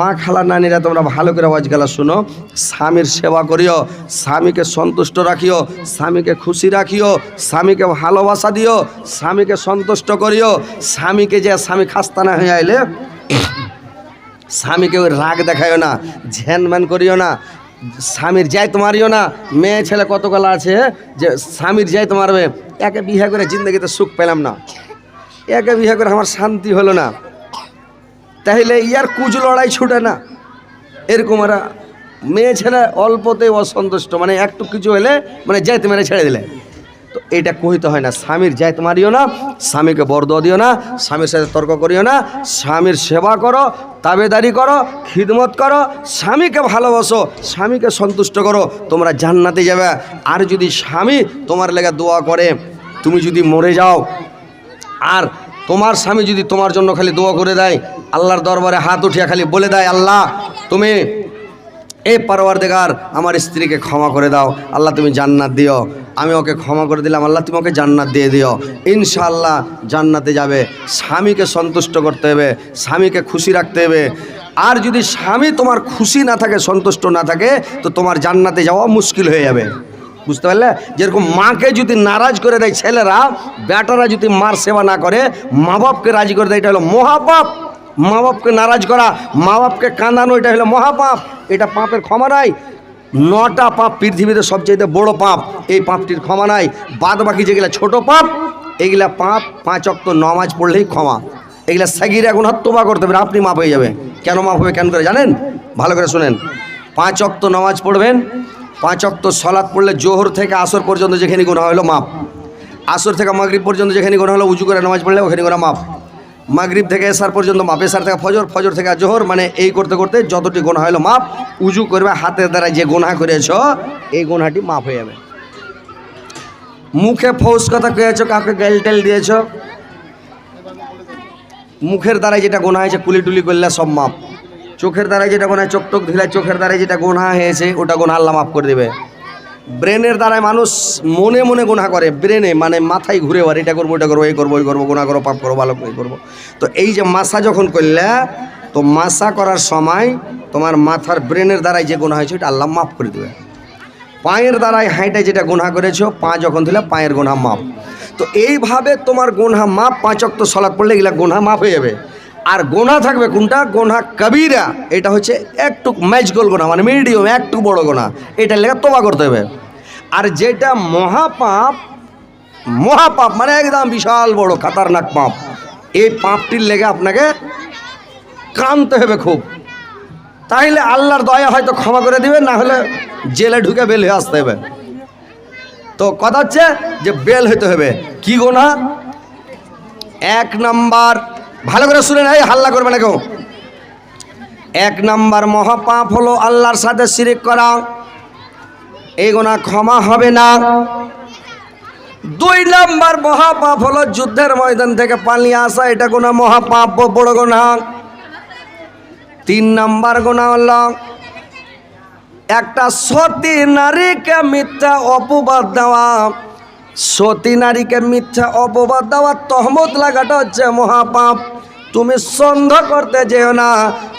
মা খালা নানিরা তোমরা ভালো করে আওয়াজ গেলা শুনো। স্বামীর সেবা করিও, স্বামীকে সন্তুষ্ট রাখিও, স্বামীকে খুশি রাখিও, স্বামীকে ভালোবাসা দিও, স্বামীকে সন্তুষ্ট করিও। স্বামীকে যে স্বামী খাস্তানা হয়ে আইলে, স্বামীকে ওই রাগ দেখাইও না, ঝ্যানম্যান করিও না, স্বামীর যাই তোমারিও না। মেয়ে ছেলে কত গলা আছে, যে স্বামীর যাই তোমারবে একে বিয়ে করে জিন্দগিতে সুখ পেলাম না। একে বিয়ে করে আমার শান্তি হলো না। তাহলে ইয়ার কুজ লড়াই ছুটে না। এরকম এরা মেয়ে ছেলে অল্পতে অসন্তুষ্ট মানে একটু কিছু হলে মানে যাইতে মেরে ছেড়ে দিলে। তো এটা কহিতে হয় না, স্বামীর যাইতে মারিও না, স্বামীকে বরদ দিও না, স্বামীর সাথে তর্ক করিও না, স্বামীর সেবা করো, তাবেদারি করো, খিদমত করো, স্বামীকে ভালোবাসো, স্বামীকে সন্তুষ্ট করো, তোমরা জান্নাতে যাবে। আর যদি স্বামী তোমার লেগে দোয়া করে, তুমি যদি মরে যাও, আর তোমার স্বামী যদি তোমার জন্য খালি দোয়া করে দেয়, আল্লাহর দরবারে হাত উঠিয়া খালি বলে দেয়, আল্লাহ, তুমি এ পারোয়ার দেগার আমার স্ত্রীকে ক্ষমা করে দাও, আল্লাহ তুমি জান্নাত দিও। আমি ওকে ক্ষমা করে দিলাম, আল্লাহ তুমি ওকে জান্নাত দিয়ে দিও। ইনশাআল্লাহ জান্নাতে যাবে, স্বামীকে সন্তুষ্ট করতে হবে, স্বামীকে খুশি রাখতে হবে। আর যদি স্বামী তোমার খুশি না থাকে, সন্তুষ্ট না থাকে, তো তোমার জান্নাতে যাওয়া মুশকিল হয়ে যাবে। বুঝতে পারলে? যেরকম মাকে যদি নারাজ করে দেয় ছেলেরা বেটারা যদি মার সেবা না করে মা বাপকে রাজি করে দেয়, এটা হলো মহাপাপ। মা বাপকে নারাজ করা মা বাপকে কাঁদানো, এটা হলো মহাপাপ। এটা পাপের ক্ষমা নাই। নটা পাপ পৃথিবীতে সবচেয়ে বড় পাপ, এই পাপটির ক্ষমা নাই। বাদ বাকি যেগুলা ছোট পাপ, এগুলা পাপ পাঁচ অক্ত নমাজ পড়লেই ক্ষমা। এগুলা সাগিরা গুণ তোবা করতে হবে আপনি মাপ হয়ে যাবে কেন মাপ হবে কেন করে জানেন? ভালো করে শুনেন। পাঁচ অক্ত নমাজ পড়বেন পাঁচ অক্ত সলাৎ পড়লে জোহর থেকে আসর পর্যন্ত যেখানে গুণা হলো মাপ আসর থেকে মাগরিব পর্যন্ত যেখানে গোনা হলো উজু করে নামাজ পড়লে ওখানে গুণা মাপ মাগরিব থেকে এসার পর্যন্ত মাপ এসার থেকে ফজর ফজর থেকে জোহর মানে এই করতে করতে যতটি গোনা হলো মাপ উজু করবে, হাতের দ্বারা যে গোনা করেছ, এই গোনাটি মাপ হয়ে যাবে। মুখে ফৌস কথা কয়েছ, কাউকে গেল টেল দিয়েছ? মুখের দ্বারাই যেটা গোনা হয়েছে, কুলি টুলি করলে সব মাপ চোখের দ্বারাই যেটা গোনা চোখ টোক ঢিলা চোখের দ্বারাই যেটা গোনা হয়েছে, ওটা গোনা আল্লাহ মাফ করে দেবে। ব্রেনের দ্বারাই মানুষ মনে মনে গোনা করে, ব্রেনে মানে মাথায় ঘুরে আর এটা করব এটা করব, এই করব এই করব, গোনা করব পাপ করব ভালো এই করব। তো এই যে মাসা যখন করলে, তো মাসা করার সময় তোমার মাথার ব্রেনের দ্বারাই যে গোনা হয়েছে, ওটা আল্লাহ মাফ করে দেবে। পায়ের দ্বারাই হাইটায় যেটা গুনাহ করেছ, পা যখন দিলে পায়ের গুনাহ মাপ তো এইভাবে তোমার গোনা মাপ পাঁচ অক্ত সলাৎ পড়লে এগুলা গোনা মাপ হয়ে যাবে। আর গোনা থাকবে কোনটা? গোনা কবিরা। এটা হচ্ছে একটু ম্যাজগোল গোনা মানে মিডিয়াম একটু বড় গোনা। এটা লেগে তোবা করতে হবে। আর যেটা মহাপাপ মহাপাপ মানে একদম বিশাল বড় খাতারনাক পাপ, এই পাপটির লেগে আপনাকে কানতে হবে খুব। তাইলে আল্লাহর দয়া হয়তো ক্ষমা করে দিবে না হলে জেলে ঢুকে বেল হয়ে আসতে হবে। তো কথা হচ্ছে যে বেল হইতে হবে। কি গোনা? এক নাম্বার ভালো করে শুনে নাই হাল্লা করবে না কেউ। এক নাম্বার মহাপাপ হলো আল্লাহর সাথে শিরিক করা। এই গোনা ক্ষমা হবে না। দুই নাম্বার মহাপাপ হলো যুদ্ধের ময়দান থেকে পালিয়ে আসা, এটা গোনা মহাপাপ, বড় গোনা তিন নাম্বার গোনা হলো, একটা সতী নারীকে মিথ্যা অপবাদ দেওয়া। সতী নারীকে মিথ্যা অপবাদ দেওয়া তহমত লাগাটা হচ্ছে মহাপাপ। তুমি সন্দেহ করতে যেও না,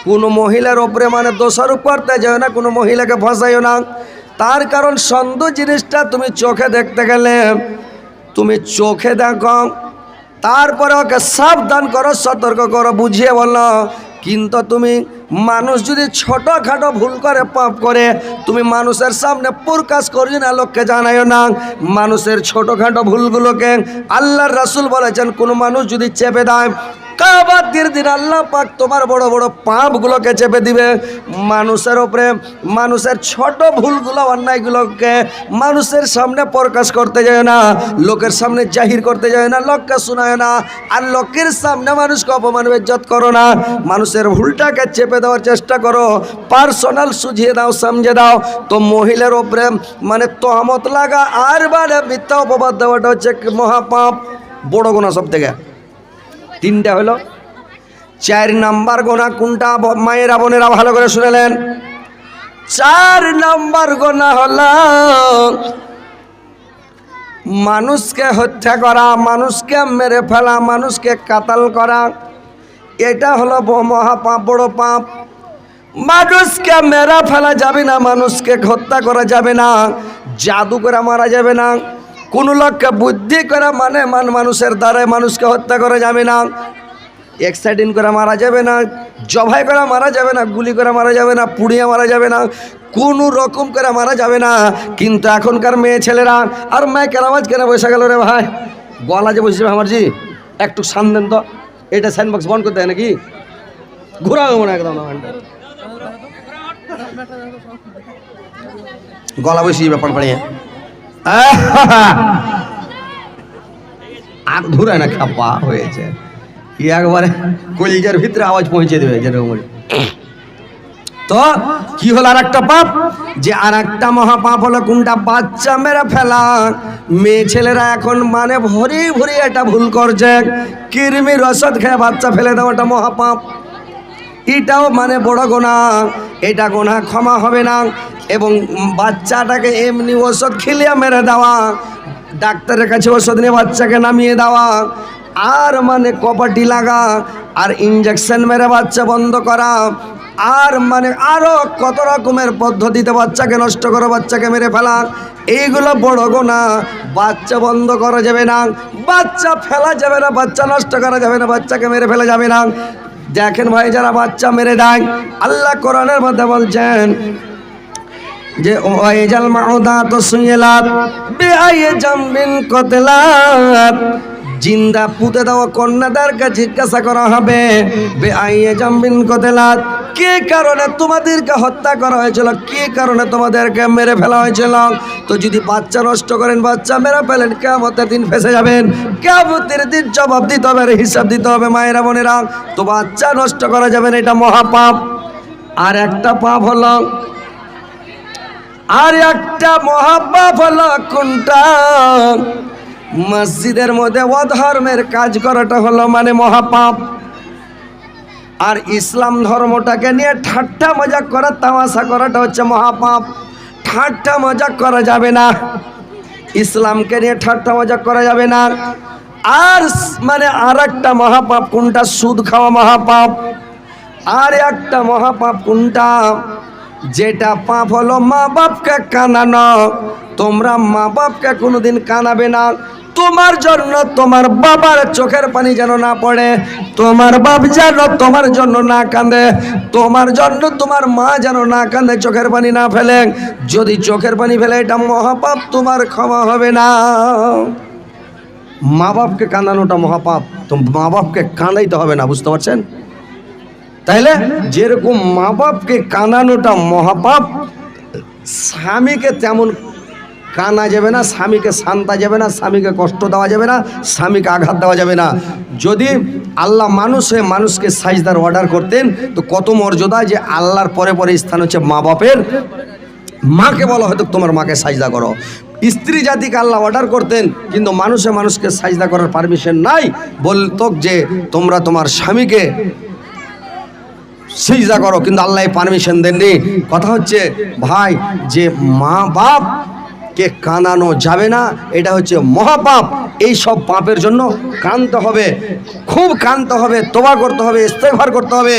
কোনো মহিলার ওপরে মানে দোষারোপ করতে যেও না, কোনো মহিলাকে ফসাইও না। তার কারণ সন্দেহ জিনিসটা তুমি চোখে দেখতে গেলে, তুমি চোখে দেখো, তারপরে ওকে সাবধান করো, সতর্ক করো, বুঝিয়ে বলো। কিন্তু তুমি মানুষ যদি ছোটোখাটো ভুল করে, পাপ করে, তুমি মানুষের সামনে প্রকাশ করি না, লোককে জানাইও না। মানুষের ছোটোখাটো ভুলগুলোকে আল্লাহর রাসুল বলেছেন, কোনো মানুষ যদি চেপে দেয় কাবাতির দিন আল্লাহ পাক তোমার বড় বড় পাপগুলোকে চেপে দিবে। মানুষের ওপরে মানুষের ছোট ভুলগুলো, অন্যায়গুলোকে মানুষের সামনে প্রকাশ করতে যায় না, লোকের সামনে জাহির করতে যায় না, লোককে শোনায় না, আর লোকের সামনে মানুষকে অপমান বেজ্জত করো না। মানুষের ভুলটাকে চেপে দেওয়ার চেষ্টা করো, পার্সোনাল সুঝিয়ে দাও, সমঝে দাও। তো মহিলার ওপরে মানে তহমত লাগা আর বারে মিথ্যা অপবাদ দেওয়াটা হচ্ছে মহাপাপ, বড় গোনা সব থেকে তিনটা হলো, চার নাম্বার গোনা কোনটা? মায়েরা, বোনেরা ভালো করে শুনেলেন। চার নাম্বার গোনা হল, মানুষকে হত্যা করা, মানুষকে মেরে ফেলা, মানুষকে কাতাল করা। এটা হলো মহাপাপ বড় পাপ। মানুষকে মেরা ফেলা যাবে না, মানুষকে হত্যা করা যাবে না জাদু করে মারা যাবে না। কোন লোককে বুদ্ধি করে মানে মান মানুষের দ্বারায় মানুষকে হত্যা করা যাবে না। এক্সাইডিং করে মারা যাবে না, জবাই করে মারা যাবে না, গুলি করে মারা যাবে না, পুড়িয়ে মারা যাবে না, কোনো রকম করে মারা যাবে না। কিন্তু এখনকার মেয়ে ছেলেরা, আর মাইকের আওয়াজ কেন বসে গেল রে ভাই? গলা যে বসে আমার জি, একটু সান দেন তো, এটা সাইন বক্স বন্ধ করতে হয় নাকি? ঘোরাও মনে হয় একদম। গলা বসি ব্যাপার পাড়িয়ে আর ধুরায় না খাপা হয়েছে। কি একবারে কলিজার ভিতরে আওয়াজ পৌঁছে দেবে যেরকম তো কি হলো আর একটা পাপ? যে আর একটা মহাপাপ হলো কোনটা বাচ্চা মেরে ফেলা। মেয়ে ছেলেরা এখন মানে ভরি ভরি এটা ভুল করছে। কৃমির ওষুধ খেয়ে বাচ্চা ফেলে দেওয়াটা মহাপাপ। এটাও মানে বড় গোনা। এটা গোনা ক্ষমা হবে না। এবং বাচ্চাটাকে এমনি ওষুধ খিলিয়ে মেরে দেওয়া, ডাক্তারের কাছে ওষুধ নিয়ে বাচ্চাকে নামিয়ে দেওয়া, আর মানে কপাটি লাগা, আর ইঞ্জেকশন মেরে বাচ্চা বন্ধ করা, আর মানে আরও কত রকমের পদ্ধতিতে বাচ্চাকে নষ্ট করে বাচ্চাকে মেরে ফেলা, এইগুলো বড় গোনা। বাচ্চা বন্ধ করা যাবে না, বাচ্চা ফেলা যাবে না, বাচ্চা নষ্ট করা যাবে না, বাচ্চাকে মেরে ফেলা যাবে না। দেখেন ভাই, যারা বাচ্চা মেরে দেয়, আল্লাহ কোরআনের মধ্যে বলছেন যে ও ওয়াইজাল মাউদাত সুইলাত বিআই জামবিন কতলাত। জিন্দা পুঁতে দেওয়া কন্যাদেরকে জিজ্ঞাসা করা হবে বে বেআইয়ে জামবিন কতলাত। কে কারণে তোমাদেরকে হত্যা করা হয়েছিল? কে কারণে তোমাদেরকে মেরে ফেলা হয়েছিল? তো যদি বাচ্চা নষ্ট করেন, বাচ্চা মেরে ফেলেন কেমতের দিন ফেসে যাবেন। কেমতের দিন জবাব দিতে হবে হিসাব দিতে হবে, মায়েরা বোনেরা। তো বাচ্চা নষ্ট করা যাবে না, এটা মহাপাপ। আর একটা পাপ হলো আর একটা মহাপাপ হলো কোনটা? মসজিদের মধ্যে অধর্মের কাজ করাটা হলো মানে মহাপাপ। আর ইসলাম ধর্মটাকে নিয়ে ঠাট্টা মজাক করা, তামাশা করাটা হচ্ছে মহাপাপ। ঠাট্টা মজাক করা যাবে না। ইসলামকে নিয়ে ঠাট্টা মজাক করা যাবে না। আর মানে আর একটা মহাপাপ কোনটা? সুদ খাওয়া মহাপাপ। আর একটা মহাপাপ কোনটা? যেটা পাপ হলো মা বাপকে কানানো। তোমরা মা বাপকে কোনোদিন কানাবে না। তোমার জন্য তোমার বাবার চোখের পানি যেন না পড়ে। তোমার বাপ যেন তোমার জন্য না কাঁদে তোমার জন্য তোমার মা যেন না কাঁদে চোখের পানি না ফেলে। যদি চোখের পানি ফেলে, এটা মহাপাপ, তোমার ক্ষমা হবে না। মা বাপকে কাঁদানোটা মহাপাপ। তো মা বাপকে কাঁদাইতে হবে না, বুঝতে পারছেন? তাইলে যেরকম মা বাপকে কাঁদানোটা মহাপাপ, স্বামীকে তেমন কানা যাবে না, স্বামীকে শান্তা যাবে না, স্বামীকে কষ্ট দেওয়া যাবে না, স্বামীকে আঘাত দেওয়া যাবে না। যদি আল্লাহ মানুষ হয়ে মানুষকে সাজদার অর্ডার করতেন, তো কত মর্যাদা যে আল্লাহর পরে পরে স্থান হচ্ছে মা বাপের মাকে বলা হয়তো তোমার মাকে সাজদা করো। স্ত্রী জাতিকে আল্লাহ অর্ডার করতেন, কিন্তু মানুষে মানুষকে সাজদা করার পারমিশন নাই। বলতো যে তোমরা তোমার স্বামীকে সিজদা করো, কিন্তু আল্লাহ পারমিশন দেননি। কথা হচ্ছে, ভাই, যে মা বাপ কে কানানো যাবে না, এটা হচ্ছে মহাপাপ। এই সব পাপের জন্য কানতে হবে, খুব কানতে হবে তোবা করতে হবে ইস্তেফার করতে হবে।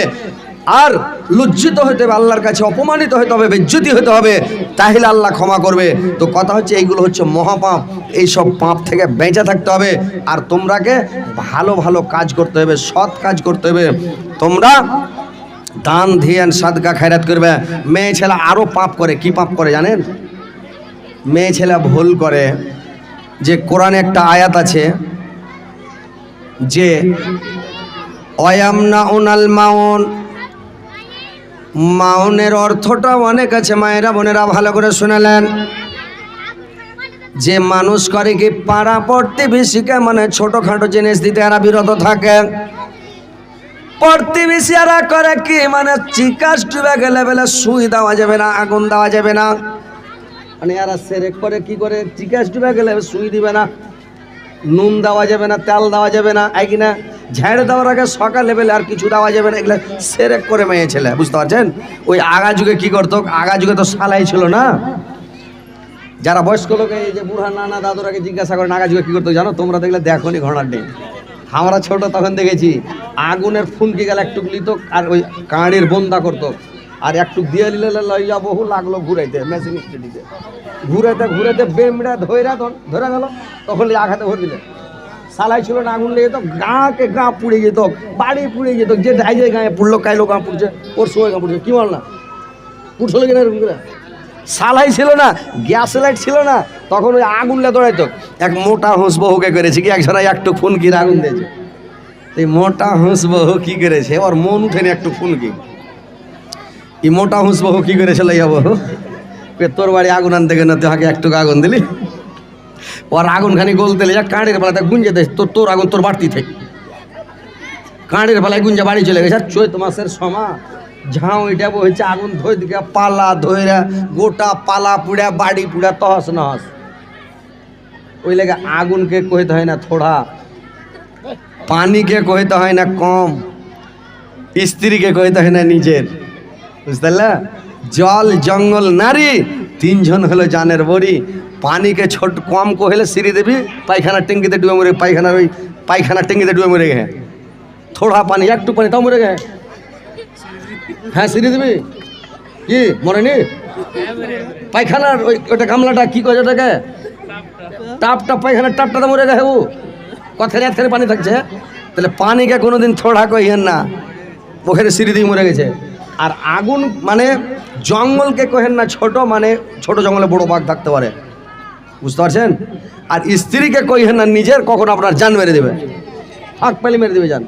আর লজ্জিত হতে হবে, আল্লাহর কাছে অপমানিত হতে হবে, বেজ্জতি হতে হবে, তাহলে আল্লাহ ক্ষমা করবে। তো কথা হচ্ছে, এইগুলো হচ্ছে মহাপাপ। এই সব পাপ থেকে বেঁচে থাকতে হবে। আর তোমরাকে ভালো ভালো কাজ করতে হবে, সৎ কাজ করতে হবে। তোমরা দান ধিয়ান সাদকা খায়রাত করবে। মেয়ে ছেলে আরও পাপ করে, কি পাপ করে জানেন? মেয়ে ছেলে ভুল করে। যে কোরআনে একটা আয়াত আছে যে অয়ামনা উনাল মাউন। মাউনের অর্থটা অনেক আছে, মায়েরা বোনেরা ভালো করে শুনেলেন। যে মানুষ করে কি পাড়া পড়তে প্রতিবেশীকে মানে ছোটখাটো জিনিস দিতে এরা বিরত থাকে? প্রতিবেশীরা করে কি? মানে চিকাস ডুবে গেলে বেলে সুই দেওয়া যাবে না, আগুন দেওয়া যাবে না। মানে এরা সেরেক করে কি করে? চিকাস ডুবে গেলে সুই দিবে না, নুন দেওয়া যাবে না, তেল দেওয়া যাবে না, এই কিনা ঝেড়ে দেওয়ার আগে সকাল লেভেলে আর কিছু দেওয়া যাবে না, এগুলো সেরেক করে মেয়ে ছেলে, বুঝতে পারছেন? ওই আগা যুগে কি করতো? আগা যুগে তো সালাই ছিল না। যারা বয়স্ক লোক, এই যে বুড়া নানা দাদুরাকে জিজ্ঞাসা করেন আগা যুগে কি করতো জানো? তোমরা দেখলে দেখো নি নেই আমরা ছোট তখন দেখেছি। আগুনের ফুনকি গেলে একটু লিত আর ওই কাঁড়ের বন্দা করতো। আর একটু দিয়ে নিলে লইয়া বহু লাগল ঘুরাইতে মেশিন স্টেডিতে ঘুরাইতে ঘুরাইতে বেমড়া ধৈরা ধরে গেল, তখন আঘাতে ভরে দিলে। সালাই ছিল না, আগুন লেগে তো গাঁকে গাঁ পুড়ে যেত, বাড়ি পুড়ে যেত, যে যে গায়ে পুড়লো কাইলো গাঁ পুড়ছে, ওর সময় গাঁ পুড়ছে, কি বল না? পুড়ছিল কিনা সালাই ছিল না, গ্যাস লাইট ছিল না, তখন ওই আগুন লে দৌড়াইতো এক মোটা হুঁস বহুকে করেছে কি? একজনা একটু ফুনকির আগুন দিয়েছে। এই মোটা হুঁস বহু কি করেছে? ওর মন উঠেনি একটু ফুনকি। এই মোটা হুঁস বহু কি করেছে লইয়া বহু? কে তোর বাড়ি আগুন আনতে গেলে তুই হাকে একটু আগুন দিলি? ওর আগুন খানি গলতে যা কাঁড়ের বেলা তা গুঞ্জে দেয় তোর তোর আগুন তোর বাড়তি থেকে। কাঁড়ের বেলায় গুঞ্জা বাড়ি চলে গেছে। চৈত মাসের সমা ঝাউ এটা হয়েছে আগুন ধোয় দিকে পালা ধইরা, গোটা পালা পুড়া, বাড়ি পুড়া তহস নহস। ওই লেগে আগুনকে কইতে হয় না থোড়া, পানিকে কইতে হয় না কম, স্ত্রীকে কইতে হয় না নিজের। বুঝতে? জল, জঙ্গল, নারী, তিনজন হলো জানের বড়ি। পানিকে ছোট কম কহিলে সিঁড়ি দেবি পায়খানার ট্যাঙ্কিতে ডুবে মরে পায়খানার ওই পায়খানার ট্যাঙ্কিতে ডুবে মরে গে থোড়া পানি, একটু পানি, তাও মরে গে হ্যাঁ সিঁড়ি দিবি? কি, মরেনি? পায়খানার ওই ওটা গামলাটা কি কয় ওটাকে? টাপ টাপ পায়খানার টাপটা তো মরে গেছে ও। কথায় এক পানি থাকছে। তাহলে পানিকে কোনোদিন থোড়া কইহেন না। ওখানে সিঁড়ি দিয়ে মরে গেছে। আর আগুন মানে জঙ্গলকে কহেন না, ছোট মানে ছোট জঙ্গলে বড় বাঘ থাকতে পারে। বুঝতে পারছেন? আর স্ত্রীকে কইহেন না, নিজের কখন আপনার জান মেরে দেবে। ফাঁক পালি মেরে দেবে জান।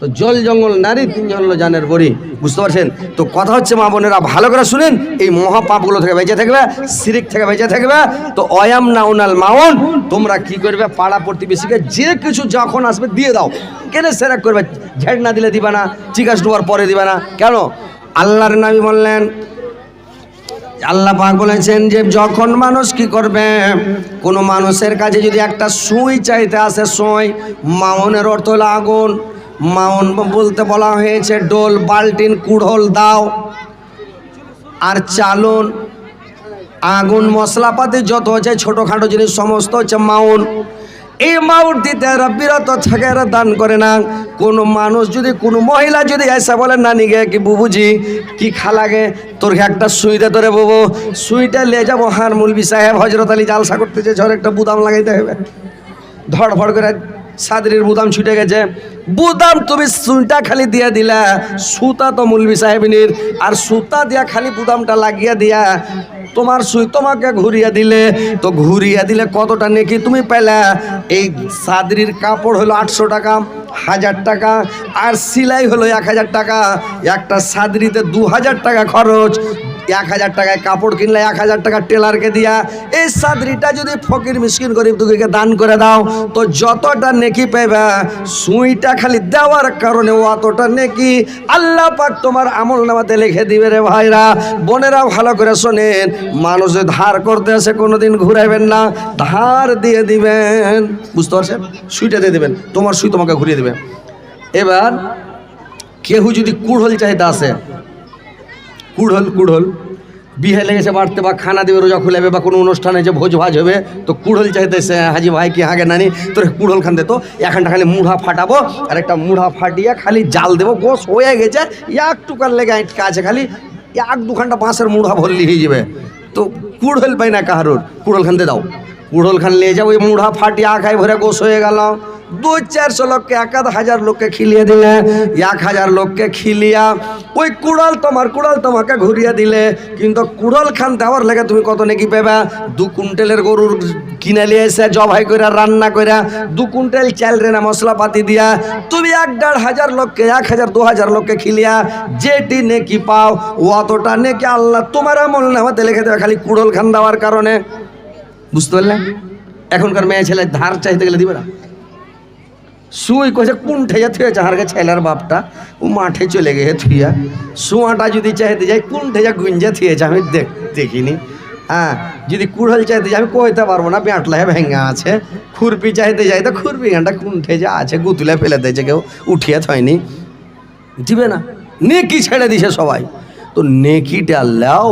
তো জল জঙ্গল নারী তিনজন হলো জানের বড়ি, বুঝতে পারছেন? তো কথা হচ্ছে, মা বোনেরা, ভালো করে শুনেন, এই মহাপাপগুলো থেকে বেঁচে থাকবে সিরিক থেকে বেঁচে থাকবে, তো অয়াম নাউনাল মাউন, তোমরা কি করবে, পাড়া প্রতিবেশীকে যে কিছু যখন আসবে দিয়ে দাও। কেন সেরাক করবে? ঝেড় না দিলে দিবা না চিকাস ডুবার পরে দিবা না। কেন? আল্লাহর নাবি বললেন। আল্লাহ পাক বলেছেন যে, যখন মানুষ কি করবে, কোনো মানুষের কাছে যদি একটা সুই চাইতে আসে, সুই, মাউনের অর্থ হলো আগুন। মাউন বলতে বলা হয়েছে, ডোল, বাল্টিন, কুড়োল দাও। আর চালুন, আগুন, মশলাপাতি যত হচ্ছে, ছোটোখাটো জিনিস সমস্ত হচ্ছে মাউন। এই মাউন দিতে বিরত থাকে দান করে না। কোনো মানুষ যদি, কোনো মহিলা যদি এসে বলে, নানি গে, কি বুবুজি কি খালাগে তোর একটা সুইটা ধরে ববো। সুইটা লে যাব হার মুলবি সাহেব হজরত আলী জালসা করতেছে ঝড় একটা বুদাম লাগাইতে হবে। ধড়ফড় করে সাদরির বুদাম ছুটে গেছে। বুদাম তুমি সুইটা খালি দিয়া দিলা, সুতা তো মুলবি সাহেবিনীর, আর সুতা দিয়া খালি বুদামটা লাগিয়ে দিয়া তোমার সুই তোমাকে ঘুরিয়ে দিলে। তো ঘুরিয়ে দিলে কতটা নেকি তুমি পেলা? এই সাদরির কাপড় হলো আটশো টাকা, হাজার টাকা, আর সিলাই হলো এক হাজার টাকা। একটা সাদরিতে দু হাজার টাকা খরচ এক হাজার টাকায় কাপড় কিনলে এক হাজার টাকা টেলারকে দিয়া। এই সাদরিটা যদি ফকির মিসকিন গরিব দুঃখীকে দান করে দাও, তো যতটা নেকি পেবে সুইটা খালি দেওয়ার কারণে অতটা নেকি। আল্লাহ পাক তোমার আমল নামাতে লিখে দিবে রে ভাইরা। বোনেরা ভালো করে শোনেন। মানুষ ধার করতে আসে কোনোদিন ঘুরাইবেন না, ধার দিয়ে দিবেন। বুঝতে পারছেন? সুইটা দিয়ে দিবেন। তোমার সুই তোমাকে ঘুরিয়ে দেবে। এবার কেউ যদি কুড়হল চাহিদা আসে কুড়হল কুড়হল। বিহে লেগেছে বাড়তে বা খানা দেবে, রোজা খুলেবে বা কোনো অনুষ্ঠানে যে ভোজ ভাজ হবে, তো কুড়হল চাইতেছে হাজি ভাই কি হাগে নানি, তোর কুড়ল খান দে তো, এখানটা খালি মুড়া ফাটাবো, আর একটা মুড়া ফাটিয়ে খালি জাল দেবো, গোস হয়ে গেছে, একটুকার লেগে আটকা আছে খালি, এক দু ঘণ্টা বাঁশের মুড়া ভরলি হয়ে যাবে। তো কুড়ল পাই না কাহারোর কুড়ল খান দাও। কুড়হল খান নিয়ে যাও ওই মুড়া ফাটিয়ে আখায় ভরে গোস হয়ে গেল। দু চারশো লোককে এক হাজার লোককে খিলিয়ে দিলে, এক হাজার লোককে খিলিয়া, ওই কুড়াল তোমার, কুড়াল তোমাকে ঘুরিয়ে দিলে। কিন্তু কুড়াল খান দেওয়ার লেগে তুমি কত নাকি পেবা? দু কুইন্টালের গরুর কিনে নিয়ে এসে, জবাই করে, রান্না করে, দু কুইন্টাল চাল রেনা মশলাপাতি দিয়া তুমি এক দেড় হাজার লোককে, এক হাজার, দু হাজার লোককে খিলিয়া, যেটি নেকি পাও, অতটা নেকি আল্লাহ তোমার আমল নামাতে লিখে দেবে খালি কুড়ল খান দেওয়ার কারণে। বুঝতে পারলে? এখনকার মেয়ে ছেলে ধার চাইতে গেলে দিবে না। সুই কইছে কোন ঠেয়া থুয়েছে হারকে ছেলের বাপটা, ও মাঠে চলে গেছে থুইয়া, সুয়াটা যদি চাইতে যাই কোন ঠেয়া গুঞ্জা থুয়েছে আমি দেখ, দেখিনি। হ্যাঁ যদি কুড়াল চাইতে যাই, আমি কইতে পারব না পেঁটলায় ভেঙা আছে। খুরপি চাইতে যাই, তো খুরপি ঘানটা কোন ঠেজা আছে, গুতুলে ফেলে দিয়েছে, কেউ উঠিয়ে থয়নি। দিবে না। নেকি ছেড়ে দিছে সবাই। তো নেকিটা লাও,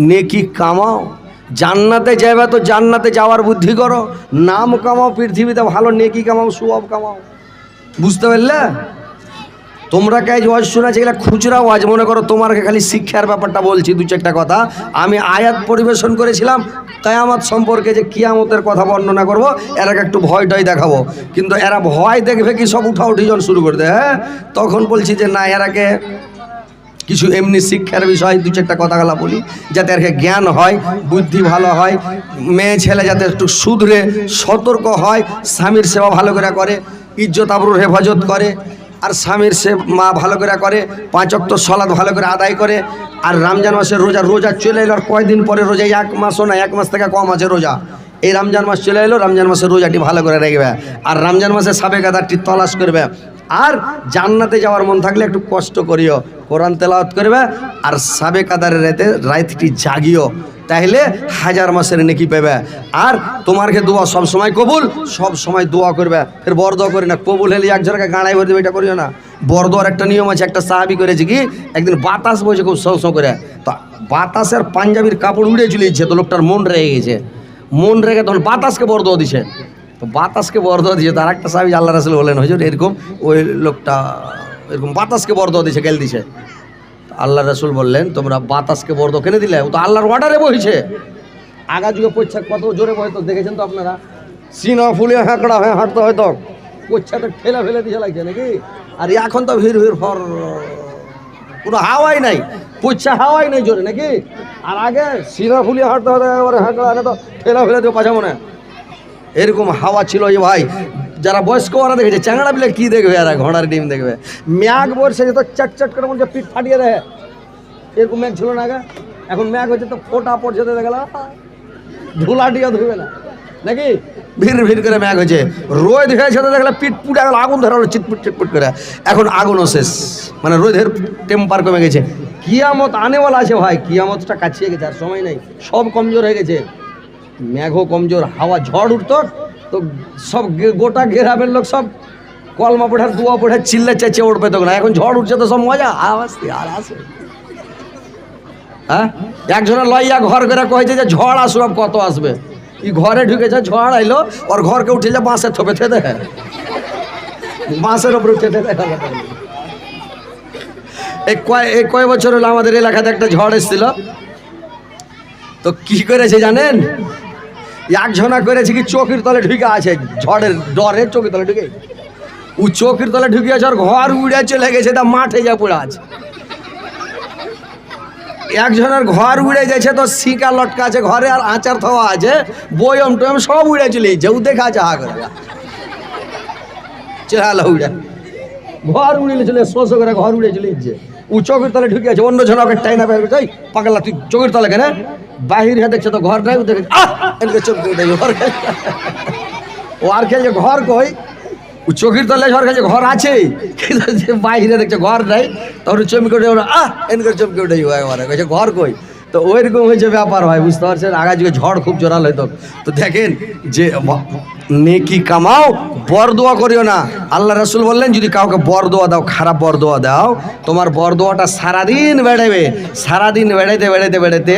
নেকি কামাও জান্নাতে যাবে তো জান্নাতে যাওয়ার বুদ্ধি করো। নাম কামাও, পৃথিবীতে ভালো নেকি কামাও সুঅব কামাও। বুঝতে পারলে? তোমরা কাজ ওয়াজ শোনাচ্ছে এগুলো খুচরা ওয়াজ, মনে করো তোমাকে খালি শিক্ষার ব্যাপারটা বলছি, দু চারটা কথা। আমি আয়াত পরিবেশন করেছিলাম, কায়ামত সম্পর্কে যে কিয়ামতের কথা বর্ণনা করব এরাকে একটু ভয় টয় দেখাবো। কিন্তু এরা ভয় দেখবে কি সব উঠা উঠিজন শুরু করে দেয় হ্যাঁ? তখন বলছি যে না এরাকে কিছু এমনি শিক্ষার বিষয়, দু চারটা কথাগুলা বলি, যাতে আর জ্ঞান হয়, বুদ্ধি ভালো হয়, মেয়ে ছেলে যাতে একটু শুধরে সতর্ক হয়, স্বামীর সেবা ভালো করে করে, ইজ্জত আবরুর হেফাজত করে, আর স্বামীর সে মা ভালো করে করে, পাঁচ অক্ত সলাদ ভালো করে আদায় করে, আর রমজান মাসের রোজা রোজা চলে এলো আর কয়দিন পরে রোজা? এক মাসও না, এক মাস থেকে কম আছে রোজা। এই রমজান মাস চলে এলো, রমজান মাসের রোজাটি ভালো করে রাখবে আর রমজান মাসে সাবেক আদারটি তলাশ করবে। আর জান্নাতে যাওয়ার মন থাকলে একটু কষ্ট করিও। কোরআন তেলাওয়াত করবে আর সাবেক আদারের রাতে রাতটি জাগিও। তাহলে হাজার মাসের নেকি পাবে আর তোমারকে দোয়া সব সময় কবুল, সব সময় দোয়া করবে। ফের বর দোয়া করি না, কবুল হলে একজনকে গাড়াই ভরে দেবে, এটা করিও না। বর দোয়ার একটা নিয়ম আছে, একটা সাহাবি করেছে কি, একদিন বাতাস বইছে খুব সৌ সৌ করে। তো বাতাসের পাঞ্জাবির কাপড় উড়ে চলে তো লোকটার মন রেগে গেছে। মন রেগে তখন বাতাসকে বর দোয়া দিছে। তো বাতাসকে বর দেওয়া দিয়েছে, তার একটা সাহেব আল্লাহ রাসুল বলেন হয়েছে এরকম ওই লোকটা এরকম বাতাসকে বর দেওয়া দিয়েছে, গেল দিছে। আল্লাহ রাসুল বললেন, তোমরা বাতাসকে বর দেওয়া কেনে দিলে? ও তো আল্লাহর অর্ডারে বইছে। আগা যুগে পোচ্ছা কত জোরে বয়তো দেখেছেন তো আপনারা? সিনা, ফুলে হাঁকড়া হয়ে, হাঁটতে হয়তো পোচ্ছাটা ঠেলা ফেলে দিয়ে লাগছে নাকি? আর এখন তো ভিড় ভিড়, ফর, কোনো হাওয়াই নাই। পোচ্ছা হাওয়াই নাই জোরে নাকি? আর আগে সিনা ফুলিয়ে হাঁটতে হতো এবারে হাঁকড়া তো ঠেলা ফেলে দিয়ে পাছা মনে। হয়। এরকম হাওয়া ছিল যে ভাই, যারা বয়স্ক ওরা দেখেছে, চ্যাংড়া বিলে কি দেখবে এরা ঘোড়ার ডিম দেখবে? ম্যাগ বসে যেত চট চট করে মনে পিঠ ফাটিয়ে দেয়। এরকম ম্যাগ ছিল না এখন ম্যাগ হচ্ছে তো ফোটা পড়ছে তো দেখলা ধুলাটিও ধুবে না। নাকি? ভিড় ভিড় করে ম্যাগ হয়েছে। রোদ হয়েছে তো দেখলে পিঠ পুটে গেল, আগুন ধরা হলো চিটপুট চিটপুট করে। এখন আগুনও শেষ। মানে রোদের টেম্পার কমে গেছে। কিয়ামত আনেওয়ালা আছে ভাই। কিয়ামতটা কাছিয়ে গেছে, আর সময় নেই। সব কমজোর হয়ে গেছে। মেঘও কমজোর, হাওয়া ঝড় উঠতো তো সব গোটা গ্রামের লোক সব কলমা পড়ার দুয়া পড়ার চিল্লা চেঁচে উঠবে তখন। এখন ঝড় উঠছে তো সব মজা। আওয়াজ আর আসে। হ্যাঁ? একজনের লইয়া ঘর করে কয়েছে যে ঝড় আসবে কত আসবে। ই ঘরে ঢুকেছে, ঝড় আইলো, ওর ঘরকে উঠে যে বাঁশের থপে থেতে বাঁশের ওপরে উঠে থেতে এই কয় এই কয় বছর হলো আমাদের এলাকাতে একটা ঝড় এসেছিল। তো কি করেছে জানেন? একজনা করেছে কি চোখের তলে ঢুকে আছে, ঝড়ের ডরে চোখের তলে ঢুকে। ও চোখের তলে ঢুকে আছে আর ঘর উড়ে চলে গেছে, তা মাঠে যা পড়ে আছে। একজনের ঘর উড়ে গেছে তো শিকা লটকা আছে, ঘরে আর আচার থাওয়া আছে, বয়ম টয়ম সব উড়ে চলে যাচ্ছে, ও দেখা আছে হা করে। চেহারা উড়ে। ঘর উড়িলে চলে শোষ করে ঘর উড়ে চলে যাচ্ছে। ও চোখের তলে ঢুকে আছে, অন্য জন ওকে টাইনা করে পাগলা, তুই চোখের তলে কেন? বাহির হ্যাঁ দেখছে তো, ঘর নাই দেখে, ঘর। ও আর খেলছে ঘর কই? ও চোখের তলে ঘর খেলছে ঘর আছে বাইরে দেখছে, ঘর নাই, তখন চমকে উঠে আহ! এনকে চমকে উঠে ঘর কই? তো ওইরকম হয়েছে ব্যাপার হয়, বুঝতে পারছেন? আগা যুগে ঝড় খুব জোরাল হইতো। তো দেখেন যে নেকি কামাও, বর দোয়া করিও না। আল্লাহ রসুল বললেন, যদি কাউকে বর দোয়া দাও, খারাপ বর দোয়া দাও, তোমার বর দোয়াটা সারাদিন বেড়াবে সারাদিন বেড়াইতে বেড়াইতে বেড়াইতে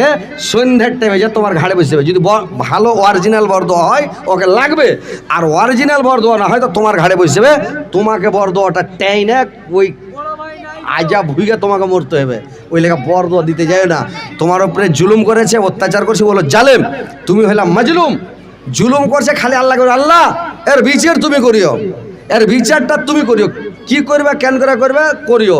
সন্ধ্যের টাইমে যে তোমার ঘাড়ে বসে যাবে। যদি ভালো অরিজিনাল বর দোয়া হয়, ওকে লাগবে। আর অরিজিনাল বর দোয়া না হয় তো তোমার ঘাড়ে বসে যাবে। তোমাকে বর দোয়াটা টেই ওই আজা ভুইগে তোমাকে মরতে হবে। ওই লেখা বর দোয়া দিতে যায় না। তোমার উপরে জুলুম করেছে, অত্যাচার করছে, বলো, জালেম, তুমি হইলাম মাজলুম। জুলুম করছে খালি আল্লাহ করে, আল্লাহ, এর বিচার তুমি করিও। এর বিচারটা তুমি করিও। কি করবে, কেন করে করবে, করিও।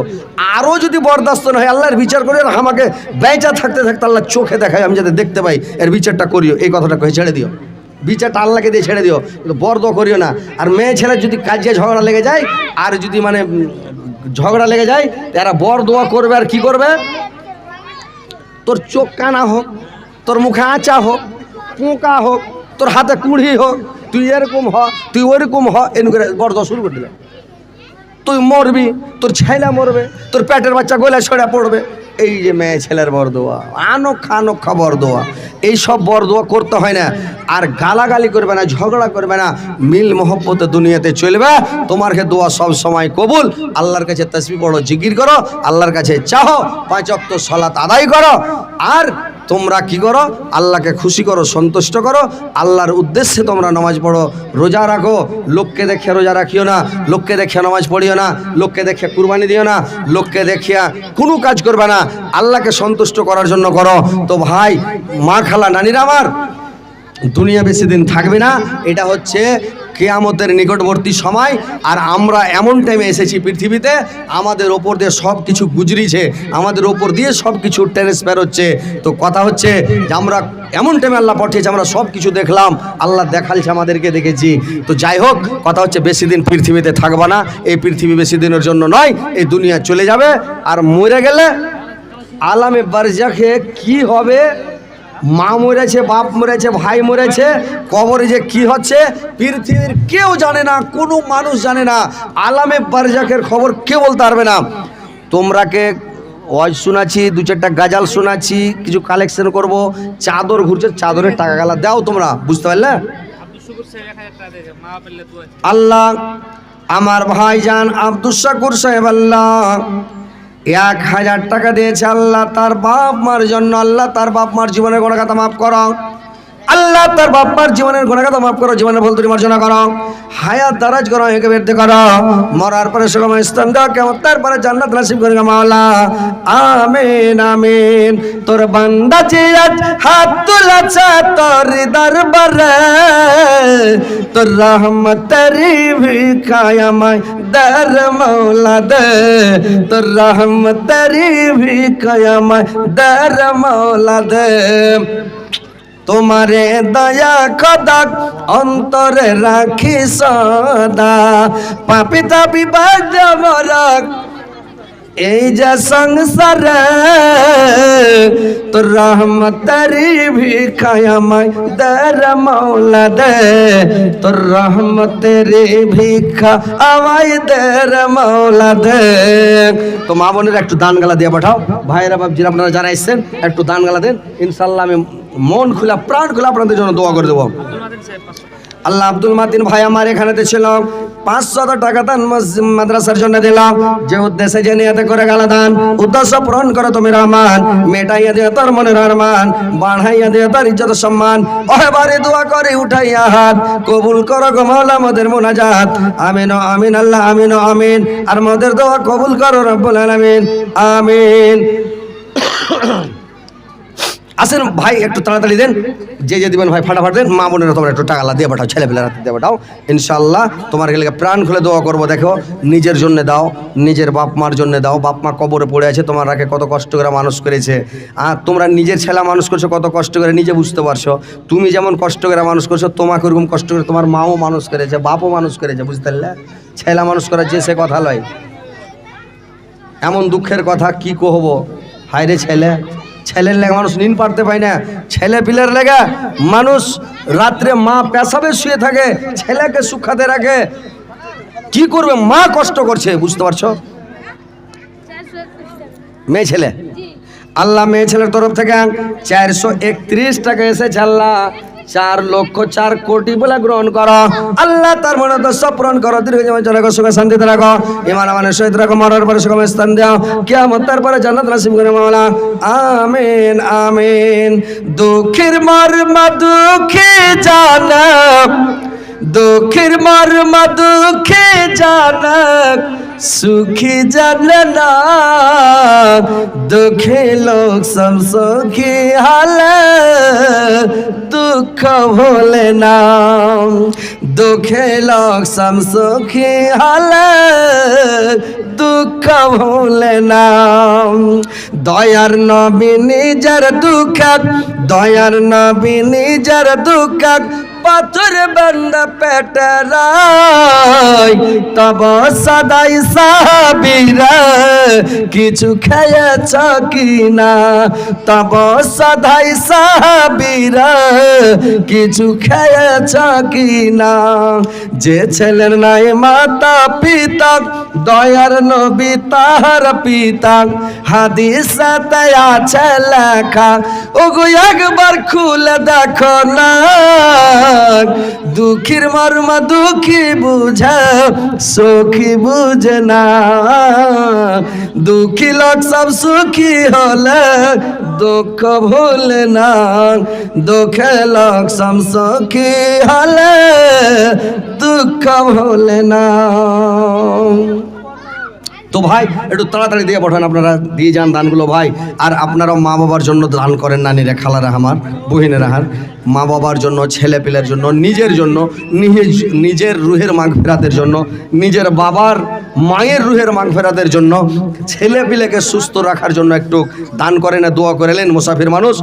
আরও যদি বরদাস্ত না হয়, আল্লাহর বিচার করিও, আর আমাকে বেঁচা থাকতে থাকতে আল্লাহ চোখে দেখায়, আমি যাতে দেখতে পাই, এর বিচারটা করিও। এই কথাটা কয়ে ছেড়ে দিও। বিচারটা আল্লাহকে দিয়ে ছেড়ে দিও। কিন্তু বরদ করিও না। আর মেয়ে ছেলে যদি কাজে ঝগড়া লেগে যায়, আর যদি মানে ঝগড়া লেগে যায়, এরা বর দোয়া করবে আর কি করবে? তোর চোখ কানা হোক, তোর মুখে আঁচা হোক, পোকা হোক, তোর হাতে কুড়ি হোক, তুই এরকম হ, তুই ওরকম হ, এরকম করে বর দোয়া শুরু করে দিলে তুই মরবি, তোর ছেলে মরবে, তোর পেটের বাচ্চা গলায় ছড়া পড়বে। এই যে মেয়ে ছেলের বরদোয়া আনক্ষা আনক্ষা বরদোয়া। এই সব বরদোয়া করতে হয় না, আর গালাগালি করবে না, ঝগড়া করবে না, মিল মহব্বতে দুনিয়াতে চলবে। তোমার কে দোয়া সব সময় কবুল, আল্লাহর কাছে তসবি পড়ো, জিকির করো, আল্লাহর কাছে চাহো পাঁচ অক্ত সলাত আদায় করো। আর তোমরা কি করো? আল্লাহকে খুশি করো, সন্তুষ্ট করো। আল্লাহর উদ্দেশ্যে তোমরা নামাজ পড়ো। রোজা রাখো। লোককে দেখে রোজা রাখিও না। লোককে দেখে নামাজ পড়িও না। লোককে দেখে কুরবানি দিও না। লোককে দেখিয়া কোনো কাজ করবে না। আল্লাহকে সন্তুষ্ট করার জন্য করো। তো ভাই মা খালা নানিরা আমার? দুনিয়া বেশি দিন থাকবে না। এটা হচ্ছে কেয়ামতের নিকটবর্তী সময়, আর আমরা এমন টাইমে এসেছি পৃথিবীতে, আমাদের ওপর দিয়ে সব কিছু গুজরিছে, আমাদের ওপর দিয়ে সব কিছু ট্রান্সফার হচ্ছে। তো কথা হচ্ছে যে আমরা এমন টাইমে আল্লাহ পাঠিয়েছে, আমরা সব কিছু দেখলাম, আল্লাহ দেখালছে আমাদেরকে, দেখেছি। তো যাই হোক, কথা হচ্ছে বেশি দিন পৃথিবীতে থাকবা না, এই পৃথিবী বেশি দিনের জন্য নয়, এই দুনিয়া চলে যাবে, আর মরে গেলে আলামে বারজাখে কি হবে? মা মরেছে, বাপ মরেছে, ভাই মরেছে, কবরে যে কি হচ্ছে, পৃথিবীর কেউ জানে না, কোনো মানুষ জানে না, আলামে বারজাকের খবর কেউ বলতে পারবে না। তোমরাকে ওয়াজ শোনাচ্ছি, দু চারটা গাজাল শোনাচ্ছি, কিছু কালেকশন করব, চাদর ঘুরছে, চাদরের টাকা গালা দাও তোমরা, বুঝতে পারলে? আল্লাহ, আমার ভাইজান আব্দুল শাকুর সাহেব আল্লাহ এক হাজার টাকা দিয়েছে আল্লাহ, তার বাপ মার জন্য আল্লাহ, তার বাপ মার জীবনের গোনা কথা মাফ করো আল্লাহ তার বাপ মার জীবনের কথা মাফ করো, জীবনের ভুল মার্জনা করো, হায়াত দারাজ করো, একে বেরতে করো। মরার পরে সেরকম স্থান দাও, কেমন তারপরে জান্নাত নাসিব করে মাওলা। আমিন আমিন। তোর বান্দা যে হাত তুলাছে তোর দরবারে, তোর রহমতেরি ভিখায়ামায় দর মৌলা দে। তোর রহমতেরি ভিখায়ামায় দর মৌলা দে। তোমারে দয়া কদক অন্তরে রাখি সদা। পাপি তাপি মরক এই যে সংসারে, তোর রহমতারি ভিখায়ামাই দর মৌলা দে। তোর রহমতেরি ভিখা আমাই দের মৌলা দে। তো মা বোনের একটু দান গালা দিয়ে পাঠাও। ভাইরা বাবজিরা আপনারা যারা এসছেন, একটু দান গালা দেন। ইনশাল্লাহ আমি মন খোলা, প্রাণ খোলা আপনাদের জন্য দোয়া করে দেবো। আল্লাহ আব্দুল মাতিন ভাই আমার এখানেতে ছিল। পাঁচশত টাকা দান মাদ্রাসার জন্য দিলাম। যে উদ্দেশ্যে যে নিয়তে করে গেল দান, উদ্দেশ্য পূরণ করো তুমি রহমান। মেটাইয়া দিয়ে তোর মনের আরমান, বাড়াইয়া দিয়ে তোর ইজ্জত সম্মান। ওহেবারে দোয়া করে উঠাইয়া হাত, কবুল করো গো মাওলা মোদের মোনাজাত। আমিন আমিন, আল্লাহ, আমিন আমিন। আর মোদের দোয়া কবুল করো রব্বুল আলামিন। আমিন। আসেন ভাই, একটু তাড়াতাড়ি দেন। যে যে দিবেন ভাই, ফাটাফাট দেন। মা বোনেরা তোমরা একটু টাকা দিয়ে পাঠাও ছেলেপেলেরা দিয়ে পাঠাও। ইনশাল্লাহ তোমার গেলে প্রাণ খুলে দোয়া করব, দেখো। নিজের জন্য দাও, নিজের বাপ মার জন্য দাও। বাপ মা কবরে পড়ে আছে, তোমার রাখে কত কষ্ট করে মানুষ করেছে। আর তোমরা নিজের ছেলে মানুষ করছ, কত কষ্ট করে নিজে বুঝতে পারছ। তুমি যেমন কষ্ট করে মানুষ করছ, তোমাকে ওরকম কষ্ট করে তোমার মাও মানুষ করেছে, বাপও মানুষ করেছে, বুঝতে পারলে? ছেলে মানুষ করেছে সে কথা লয়। এমন দুঃখের কথা কি কহবো? হায় রে ছেলে। ছেলের লেগে মানুষ নিন পারতে পায় না। ছেলে পিলের লেগে মানুষ রাত্রে মা পেশাবে শুয়ে থাকে ছেলেকে সুখাতে রাখে। কি করবে? মা কষ্ট করছে বুঝতে পারছ? মেয়ে ছেলে? আল্লাহ মেয়ে ছেলের তরফ থেকে চারশো একত্রিশ টাকা এসেছে আল্লাহ। চার লক্ষ চার কোটি বলে গ্রহণ করো। আল্লাহ তার মনে সব পূরণ করো। দীর্ঘ জীবন চলে সুখে শান্তিতে রাখো। ইমান আমানের সহিত রাখো, মরার পরে সুখম স্থান দাও। কিয়ামত তারপরে জান্নাত নাসিব করে মাওলা। আমিন আমিন। দুঃখের মর্মা দুঃখে জানাব দুঃখের মর্মা দুঃখে জানাক। সুখী জানে দুঃখে লোক, সব সুখী হালে দুঃখ ভোলে না দুঃখে লোক, সব সুখী হালে দুঃখ ভোলে না দয়ার নবী নিজের দুঃখ, দয়ার নবী নিজের দুঃখ পাথর বন্ধ পেটরাই তব সদাই সাবিরা, কিছু খেয়েছ কিনা? তব সদাই সাবিরা, কিছু খেয়েছ কিনা? যে ছেলের নাই মাতা পিতা, দয়ার নবী তাহার পিতা। হাদিসাতে আছে লেখা, ওগো একবার খুলে দেখো না। দুঃখীর মর্ম দুঃখী বুঝে সুখী বুঝে না। দুঃখী লোক সব সুখী হলে, দুঃখ ভুলে না। দুঃখে লোক সমসখী হলে, দুঃখ ভুলে না। তো ভাই, একটু তাড়াতাড়ি দিয়ে পাঠান, আপনারা দিয়ে যান দানগুলো ভাই। আর আপনারা মা বাবার জন্য দান করেন নানিরা, খালারা আমার, বহিনেরা হার মা বাবার জন্য ছেলে পেলের জন্য, নিজের জন্য, নিজ, নিজের রুহের মাগ ফেরাতের জন্য, নিজের বাবার মায়ের রুহের মাগ ফেরাতের জন্য ছেলে পিলেকে সুস্থ রাখার জন্য একটু দান করেন দোয়া করেলেন মুসাফির মানুষ।